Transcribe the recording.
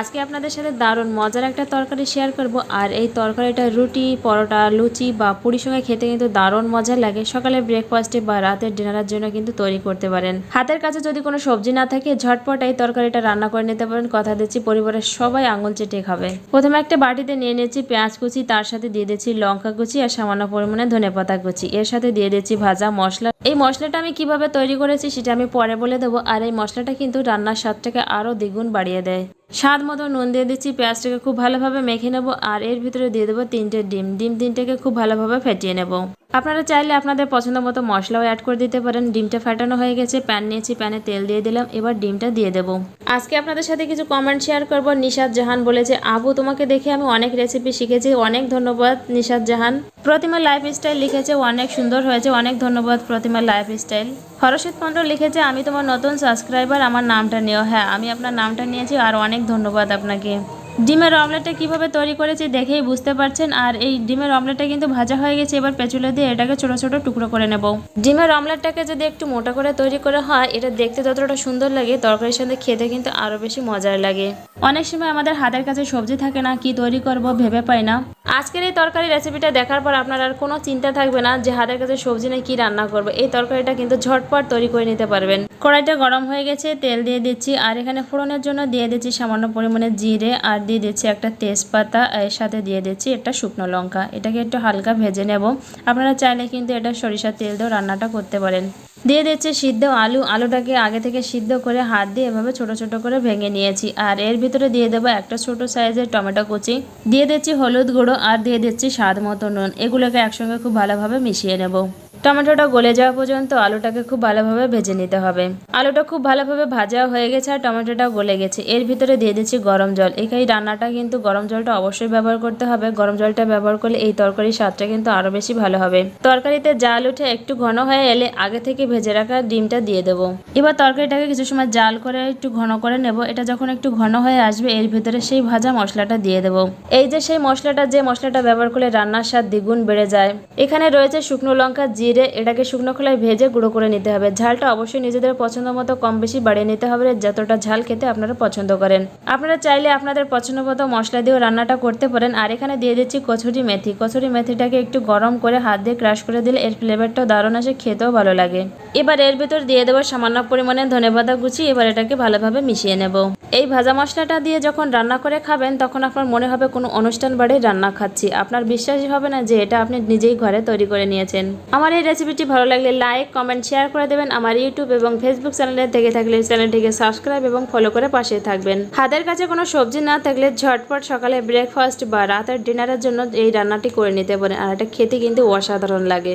আজকে আপনাদের সাথে দারুণ মজার একটা তরকারি শেয়ার করব। আর এই তরকারিটা রুটি, পরোটা, লুচি বা পুরির সঙ্গে খেতে কিন্তু দারুণ মজা লাগে। সকালে ব্রেকফাস্টে বা রাতের ডিনারের জন্য কিন্তু তৈরি করতে পারেন। হাতের কাছে যদি কোনো সবজি না থাকে, ঝটপট এই তরকারিটা রান্না করে নিতে পারেন। কথা দিচ্ছি, পরিবারের সবাই আঙুল চেটে খাবে। প্রথমে একটা বাটিতে নিয়ে নিয়েছি পেঁয়াজ কুচি, তার সাথে দিয়ে দিচ্ছি লঙ্কা কুচি আর সামান্য পরিমাণে ধনেপাতা কুচি। এর সাথে দিয়ে দিচ্ছি ভাজা মশলা। এই মশলাটা আমি কীভাবে তৈরি করেছি সেটা আমি পরে বলে দেবো। আর এই মশলাটা কিন্তু রান্নার স্বাদটাকে আরও দ্বিগুণ বাড়িয়ে দেয়। স্বাদ মতো নুন দিয়ে দিচ্ছি, পেঁয়াজটাকে খুব ভালোভাবে মেখে নেব, আর এর ভিতরে দিয়ে দেবো তিনটে ডিম। ডিম তিনটাকে খুব ভালোভাবে ফেটিয়ে নেব। আপনারা চাইলে আপনাদের পছন্দ মতো মশলাও অ্যাড করে দিতে পারেন। ডিমটা ফাটানো হয়ে গেছে প্যান নিয়েছি প্যানে তেল দিয়ে দিলাম, এবার ডিমটা দিয়ে দেব। আজকে আপনাদের সাথে কিছু কমেন্ট শেয়ার করব। নিশাদ জাহান বলেছে, আবু, তোমাকে দেখে আমি অনেক রেসিপি শিখেছি। অনেক ধন্যবাদ নিশাদ জাহান। প্রতিমা লাইফ স্টাইল লিখেছে, অনেক সুন্দর হয়েছে। অনেক ধন্যবাদ, প্রতিমা লাইফ স্টাইল হরষিত মন্ডল লিখেছে, আমি তোমার নতুন সাবস্ক্রাইবার আমার নামটা নিও। হ্যাঁ আমি আপনার নামটা নিয়েছি, আর অনেক ধন্যবাদ আপনাকে। ডিমের অমলেটটা কীভাবে তৈরি করেছি দেখেই বুঝতে পারছেন। আর এই ডিমের অমলেটটা কিন্তু ভাজা হয়ে গেছে, এবার পেঁচুলে দিয়ে এটাকে ছোট ছোট টুকরো করে নেব। ডিমের অমলেটটাকে যদি একটু মোটা করে তৈরি করা হয়, এটা দেখতে যতটা সুন্দর লাগে, তরকারির সাথে খেতে কিন্তু আরও বেশি মজার লাগে। অনেক সময় আমাদের হাতের কাছে সবজি থাকে না, কি তৈরি করব ভেবে পাই না। আজকের এই তরকারি রেসিপিটা দেখার পর আপনার আর কোনো চিন্তা থাকবে না যে হাতের কাছে সবজি নেই কি রান্না করব। এই তরকারিটা কিন্তু ঝটপট তৈরি করে নিতে পারবেন। কড়াইটা গরম হয়ে গেছে, তেল দিয়ে দিচ্ছি, আর এখানে ফোড়নের জন্য দিয়ে দিচ্ছি সামান্য পরিমাণে জিরে, আর দিয়ে দিচ্ছি একটা তেজপাতা, এর সাথে দিয়ে দিচ্ছি একটা শুকনো লঙ্কা। এটাকে একটু হালকা ভেজে নেব। আপনারা চাইলে কিন্তু এটা সরিষার তেল দিয়েও রান্নাটা করতে পারেন। দিয়ে দিচ্ছে সিদ্ধ আলু। আলুটাকে আগে থেকে সিদ্ধ করে হাত দিয়ে এভাবে ছোট ছোট করে ভেঙে নিয়েছি। আর এর ভিতরে দিয়ে দেবো একটা ছোট সাইজের টমেটো কুচি। দিয়ে দিচ্ছি হলুদ গুঁড়ো আর দিয়ে দিচ্ছি স্বাদ মতো নুন। এগুলোকে একসঙ্গে খুব ভালোভাবে মিশিয়ে নেব। টমেটোটা গলে যাওয়া পর্যন্ত আলুটাকে খুব ভালোভাবে ভেজে নিতে হবে। আলুটা খুব ভালোভাবে ভাজা হয়ে গেছে আর টমেটোটাও গলে গেছে। এর ভিতরে দিয়ে দিচ্ছি গরম জল। এখানে রান্নাটা কিন্তু গরম জলটা অবশ্যই ব্যবহার করতে হবে। গরম জলটা ব্যবহার করলে এই তরকারির স্বাদটা কিন্তু আরও বেশি ভালো হবে। তরকারিতে জাল উঠে একটু ঘন হয়ে এলে আগে থেকে ভেজে রাখা ডিমটা দিয়ে দেবো। এবার তরকারিটাকে কিছু সময় জাল করে একটু ঘন করে নেব। এটা যখন একটু ঘন হয়ে আসবে, এর ভিতরে সেই ভাজা মশলাটা দিয়ে দেবো। এই যে সেই মশলাটা, যে মশলাটা ব্যবহার করলে রান্নার স্বাদ দ্বিগুণ বেড়ে যায়। এখানে রয়েছে শুকনো লঙ্কা, জিরে এটাকে শুকনো খোলায় ভেজে গুঁড়ো করে নিতে হবে। ঝালটা অবশ্যই নিজেদের পছন্দ মতো কম বেশি বাড়িয়ে নিতে হবে যতটা ঝাল খেতে আপনারা পছন্দ করেন। আপনারা চাইলে আপনাদের পছন্দ মতো মশলা দিয়েও রান্নাটা করতে পারেন। আর এখানে দিয়ে দিচ্ছি কচুরি মেথি। কচুরি মেথিটাকে একটু গরম করে হাত দিয়ে ক্রাশ করে দিলে এর ফ্লেভারটাও দারুণ আসে, খেতেও ভালো লাগে। এবার এর ভিতর দিয়ে দেবো সামান্য পরিমাণে ধনেপাতা কুচি। এবার এটাকে ভালোভাবে মিশিয়ে নেব। এই ভাজা মশলাটা দিয়ে যখন রান্না করে খাবেন, তখন আপনার মনে হবে কোনো অনুষ্ঠান বাড়ি রান্না খাচ্ছি। আপনার বিশ্বাসই হবে না যে এটা আপনি নিজেই ঘরে তৈরি করে নিয়েছেন। আমার এই রেসিপিটি ভালো লাগলে লাইক কমেন্ট শেয়ার করে দেবেন আমার ইউটিউব এবং ফেসবুক চ্যানেলে থেকে থাকলে চ্যানেলটিকে সাবস্ক্রাইব এবং ফলো করে পাশে থাকবেন। হাতের কাছে কোনো সবজি না থাকলে ঝটপট সকালে ব্রেকফাস্ট বা রাতের ডিনারের জন্য এই রান্নাটি করে নিতে পারেন। আর এটা খেতে কিন্তু অসাধারণ লাগে।